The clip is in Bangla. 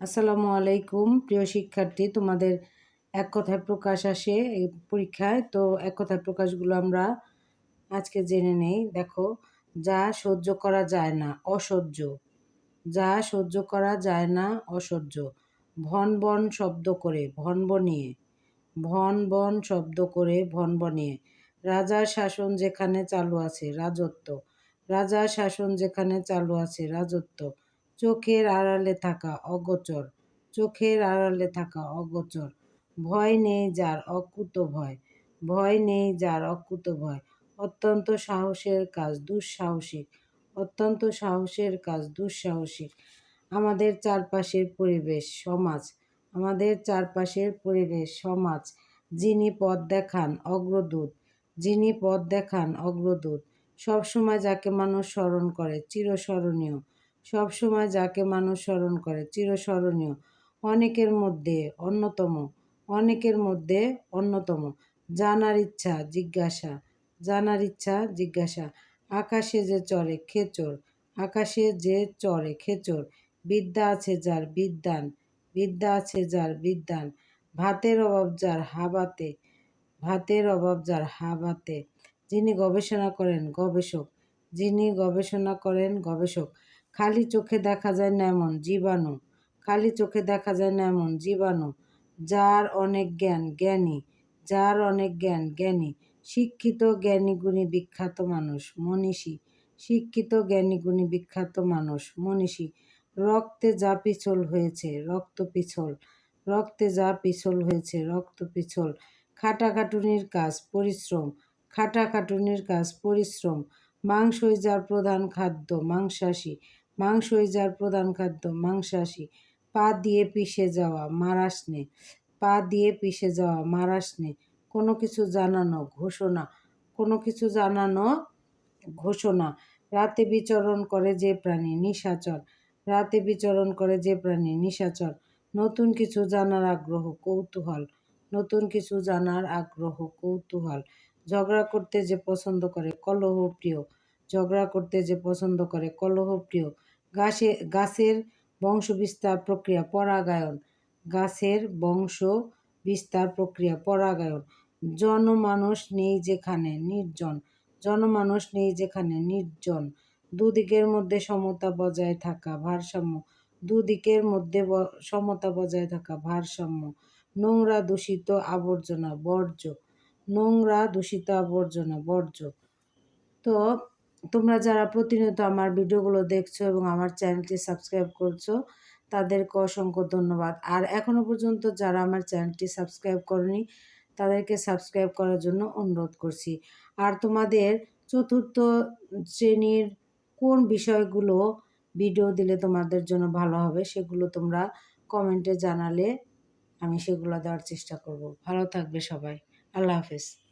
আসসালামু আলাইকুম, প্রিয় শিক্ষার্থী। তোমাদের এক কথায় প্রকাশ আসে এই পরীক্ষায়। তো এক কথায় প্রকাশগুলো আমরা আজকে জেনে নেই। দেখো, যা সহ্য করা যায় না, অসহ্য। যা সহ্য করা যায় না, অসহ্য। ভন বন শব্দ করে, ভন বনিয়ে। ভন বন শব্দ করে, ভন বনিয়ে। রাজার শাসন যেখানে চালু আছে, রাজত্ব। রাজার শাসন যেখানে চালু আছে, রাজত্ব। চোখের আড়ালে থাকা অগোচর, চোখের আড়ালে থাকা অগোচর। ভয় নেই যার অকুত ভয় ভয় নেই যার অকুত ভয়। অত্যন্ত সাহসের কাজ দুঃসাহসিক, অত্যন্ত সাহসের কাজ দুঃসাহসিক। আমাদের চারপাশের পরিবেশ সমাজ, আমাদের চারপাশের পরিবেশ সমাজ। যিনি পথ দেখান অগ্রদূত, যিনি পথ দেখান অগ্রদূত। সবসময় যাকে মানুষ স্মরণ করে চিরস্মরণীয়। সবসময় যাকে মানুষ স্মরণ করে, চিরস্মরণীয়। অনেকের মধ্যে অন্যতম, অনেকের মধ্যে অন্যতম। জানার ইচ্ছা, জিজ্ঞাসা। জানার ইচ্ছা, জিজ্ঞাসা। আকাশে যে চড়ে, খেচর। আকাশে যে চড়ে, খেচর। বিদ্যা আছে যার বিদ্যান। বিদ্যা আছে যার বিদ্যান। ভাতের অভাব যার হাবাতে। ভাতের অভাব যার হাবাতে। যিনি গবেষণা করেন, গবেষক। যিনি গবেষণা করেন, গবেষক। খালি চোখে দেখা যায় না এমন জীবাণু, খালি চোখে দেখা যায় না এমন জীবাণু, যার অনেক জ্ঞান জ্ঞানী, যার অনেক জ্ঞান জ্ঞানী, শিক্ষিত জ্ঞানী গুণী বিখ্যাত মানুষ মনীষী, শিক্ষিত জ্ঞানী গুণী বিখ্যাত মানুষ মনীষী, রক্তে যা পিছল হয়েছে রক্ত পিছল, রক্তে যা পিছল হয়েছে রক্ত পিছল, খাটাখাটুনির কাজ পরিশ্রম, খাটাখাটুনির কাজ পরিশ্রম, মাংসই যার প্রধান খাদ্য মাংসাশী মাংসই যার প্রধান খাদ্য, মাংসাশী। পা দিয়ে পিষে যাওয়া মারাসনে পা দিয়ে পিষে যাওয়া মারাসনে কোনো কিছু জানানো, ঘোষণা। কোনো কিছু জানানো, ঘোষণা। রাতে বিচরণ করে যে প্রাণী, নিশাচর। রাতে বিচরণ করে যে প্রাণী, নিশাচর। নতুন কিছু জানার আগ্রহ, কৌতূহল। নতুন কিছু জানার আগ্রহ, কৌতূহল। ঝগড়া করতে যে পছন্দ করে, কলহ প্রিয়। ঝগড়া করতে যে পছন্দ করে, কলহ প্রিয়। গাছে, গাছের বংশ বিস্তার প্রক্রিয়া, পরাগায়ন। গাছের বংশ বিস্তার প্রক্রিয়া, পরাগায়ন। জনমানুষ নেই যেখানে নির্জন। জনমানুষ নেই যেখানে নির্জন। দুদিকের মধ্যে সমতা বজায় থাকা ভারসাম্য। দুদিকের মধ্যে সমতা বজায় থাকা ভারসাম্য। নোংরা দূষিত আবর্জনা বর্জ্য। নোংরা দূষিত আবর্জনা বর্জ্য। তো তোমরা যারা প্রতিনিয়ত আমার ভিডিওগুলো দেখছ এবং আমার চ্যানেলটি সাবস্ক্রাইব করছ, তাদেরকে অসংখ্য ধন্যবাদ। আর এখনও পর্যন্ত যারা আমার চ্যানেলটি সাবস্ক্রাইব করেনি, তাদেরকে সাবস্ক্রাইব করার জন্য অনুরোধ করছি। আর তোমাদের চতুর্থ শ্রেণির কোন বিষয়গুলো ভিডিও দিলে তোমাদের জন্য ভালো হবে, সেগুলো তোমরা কমেন্টে জানালে আমি সেগুলো দেওয়ার চেষ্টা করব। ভালো থাকবে সবাই। আল্লাহ হাফেজ।